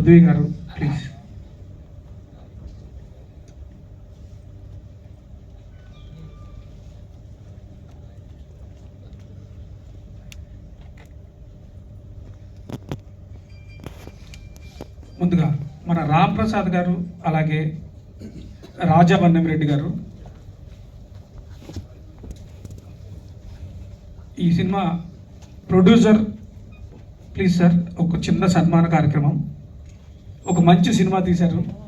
పృథ్వీ గారు ప్లీజ్ ముందుగా మన రామ్ ప్రసాద్ గారు అలాగే రాజా రెడ్డి గారు. ఈ సినిమా ప్రొడ్యూసర్ ప్లీజ్ సార్ ఒక చిన్న సన్మాన కార్యక్రమం. ఒక మంచి సినిమా తీశారు.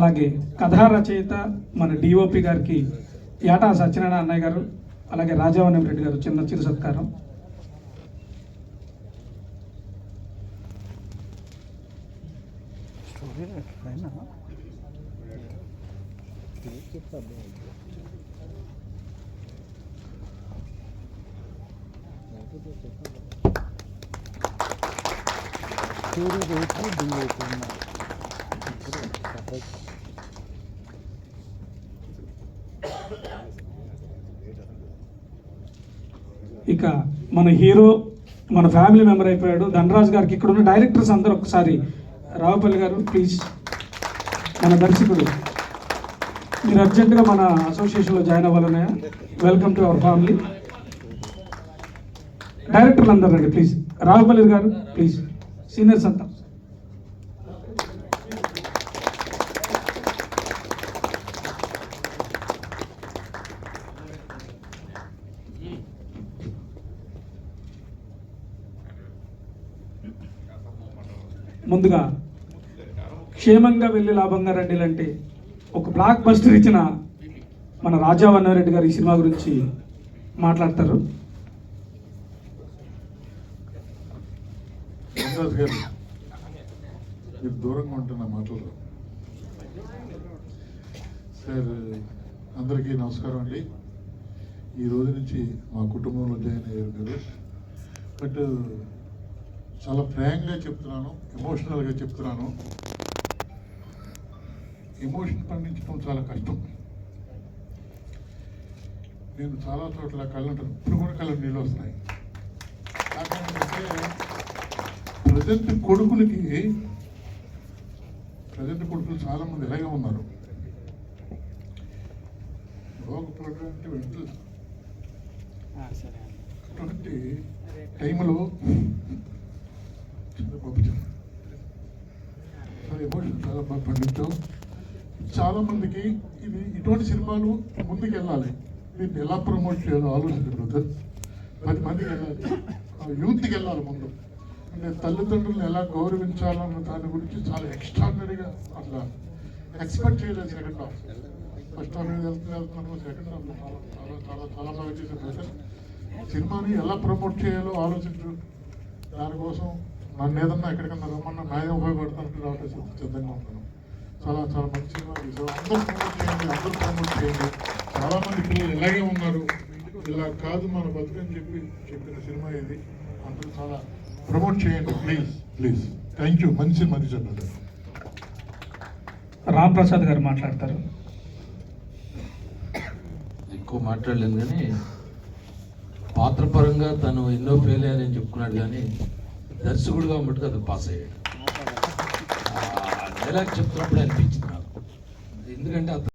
అలాగే కథా రచయిత మన డిఓపి గారికి యాటా సత్యనారాయణ అన్నయ్య గారు అలాగే రాజావనం రెడ్డి గారు చిన్న చిరు సత్కారం. ఇక మన హీరో మన ఫ్యామిలీ మెంబర్ అయిపోయాడు. ధనరాజ్ గారికి ఇక్కడ ఉన్న డైరెక్టర్స్ అందరూ ఒకసారి రావుపల్లి గారు ప్లీజ్. మన దర్శకుడు. మీరు అర్జెంటుగా మన అసోసియేషన్లో జాయిన్ అవ్వాలనే వెల్కమ్ టు అవర్ ఫ్యామిలీ డైరెక్టర్లు అందరూ రండి ప్లీజ్ రావుపల్లి గారు ప్లీజ్ సీనియర్స్ అంతా. ముందుగా క్షేమంగా వెళ్ళి లాభంగా రండి ఒక బ్లాక్ బస్టర్ ఇచ్చిన మన రాజా వన్నారెడ్డి గారు ఈ సినిమా గురించి మాట్లాడతారు. మీరు దూరంగా ఉంటున్న మాటలు. సార్ అందరికీ నమస్కారం అండి. ఈ రోజు నుంచి మా కుటుంబంలో జాయిన్ అయ్యారు మీరు. బట్ చాలా ఫ్రాంక్గా చెప్తున్నాను ఎమోషనల్గా చెప్తున్నాను. ఎమోషన్ పండించడం చాలా కష్టం. నేను చాలా చోట్ల కళ్ళు ఇప్పుడు కూడా కళ్ళు నీళ్ళు వస్తున్నాయి. కాకపోతే ప్రజెంట్ కొడుకులకి ప్రజెంట్ కొడుకులు చాలా మంది ఇలాగే ఉన్నారు. రోగ ప్రోగ్రామ్ అంటే అటువంటి టైంలో పంపించాం చాలా ఎమోషన్ చాలా బాగా పండించాం ఇది ఇటువంటి సినిమాలు ముందుకు వెళ్ళాలి దీన్ని ఎలా ప్రమోట్ చేయాలో ఆలోచించండి బ్రదర్ పది మందికి వెళ్ళాలి. యూత్కి వెళ్ళాలి ముందు. అంటే తల్లిదండ్రులను ఎలా గౌరవించాలన్న దాని గురించి చాలా ఎక్స్ట్రాడినరీగా అట్లా ఎక్స్పెక్ట్ చేయలేదు సెకండ్ హాఫ్ ఫస్ట్ హాఫ్ మీద వెళ్తూ సెకండ్ హాఫ్ చాలా చాలా చాలా చాలా బాగా చేశారు బ్రదర్ సినిమాని ఎలా ప్రమోట్ చేయాలో ఆలోచించు. దానికోసం నన్ను ఏదన్నా ఎక్కడికన్నా రమ్మన్నా న్యాయం ఉపయోగపడతానంటే రావటం సిద్ధంగా ఉంటాను చాలా చాలా మంచి అందరూ ప్రమోట్ చేయండి అందరూ ప్రమోట్ చేయండి. చాలా మంది పిల్లలు ఇలాగే ఉన్నారు. ఇలా కాదు మన బతుకని చెప్పి చెప్పిన సినిమా ఇది. అందరూ చాలా ప్రమోట్ చేయండి. ప్లీజ్ ప్లీజ్ థ్యాంక్ యూ మంచి సినిమా తీశారు brother. రామ్ ప్రసాద్ గారు మాట్లాడతారు. ఎక్కువ మాట్లాడలేను కానీ పాత్రపరంగా తను ఎన్నో ఫెయిల్ అయ్యానని చెప్పుకున్నాడు కానీ దర్శకుడుగా మటుకు అది పాస్ అయ్యాడు డైలాగ్ చెప్తున్నప్పుడు అనిపించింది నాకు ఎందుకంటే అతను